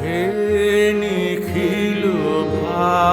হে নিখিল ভার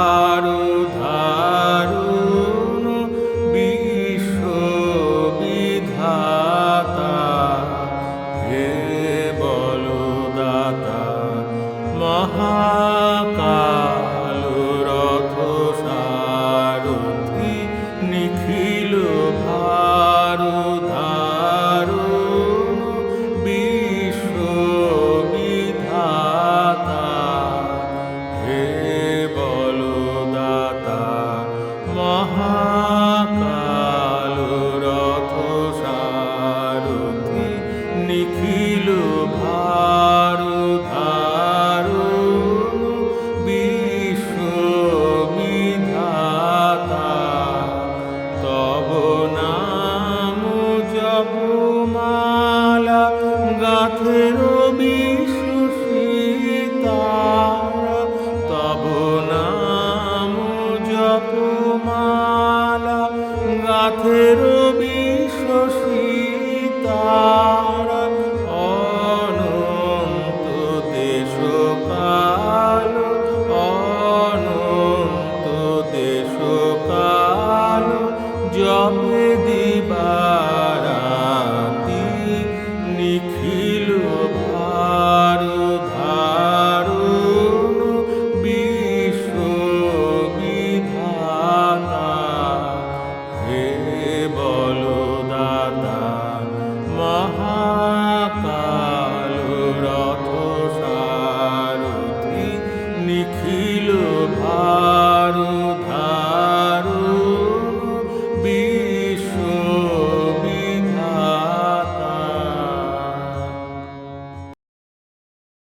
পথের বিশ্বসীতার অনন্ত দেশকাল অনন্ত দেশকাল জপে দিবা heart.